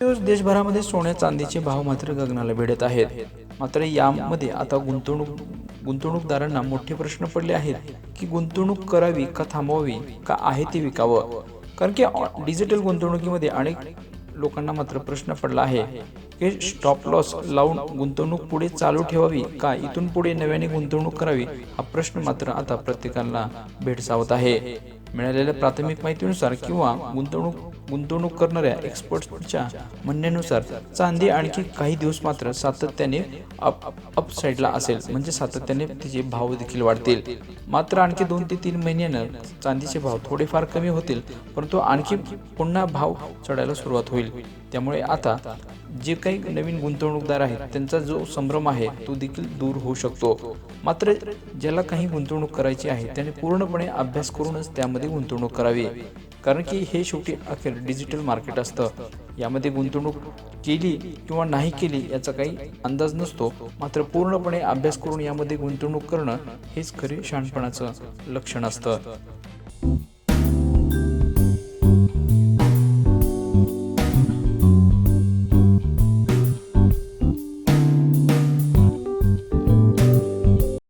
दिवस देशभरामध्ये सोन्या चांदीचे भाव मात्र गगनाला भिडत आहेत. मात्र यामध्ये आता गुंतवणूक गुंतवणूकदारांना मोठे प्रश्न पडले आहेत की गुंतवणूक करावी का थांबवावी का आहे ती विकावं? कारण की डिजिटल गुंतवणुकीमध्ये अनेक लोकांना मात्र प्रश्न पडला आहे की स्टॉप लॉस लावून गुंतवणूक पुढे चालू ठेवावी का इथून पुढे नव्याने गुंतवणूक करावी हा प्रश्न मात्र आता प्रत्येकाला भेडसावत आहे. मिळालेल्या प्राथमिक माहितीनुसार किंवा गुंतवणूक गुंतवणूक करणाऱ्या एक्सपर्टच्या म्हणण्यानुसार चांदी आणखी काही दिवस मात्र सातत्याने अप अपसाईडला असेल. म्हणजे सातत्याने तिचे भाव देखील वाढतील. मात्र आणखी दोन ते तीन महिन्यानं चांदीचे भाव थोडेफार कमी होतील. परंतु आणखी पुन्हा भाव चढायला सुरुवात होईल. त्यामुळे आता जे काही नवीन गुंतवणूकदार आहेत त्यांचा जो संभ्रम आहे तो देखील दूर होऊ शकतो. मात्र ज्याला काही गुंतवणूक करायची आहे त्याने पूर्णपणे अभ्यास करूनच त्यामध्ये गुंतवणूक करावी. कारण की हे शेवटी अखेर डिजिटल मार्केट असतं. यामध्ये गुंतवणूक केली किंवा नाही केली याचा काही अंदाज नसतो. मात्र पूर्णपणे अभ्यास करून यामध्ये गुंतवणूक करणं हेच खरे शहाणपणाचं लक्षण असतं.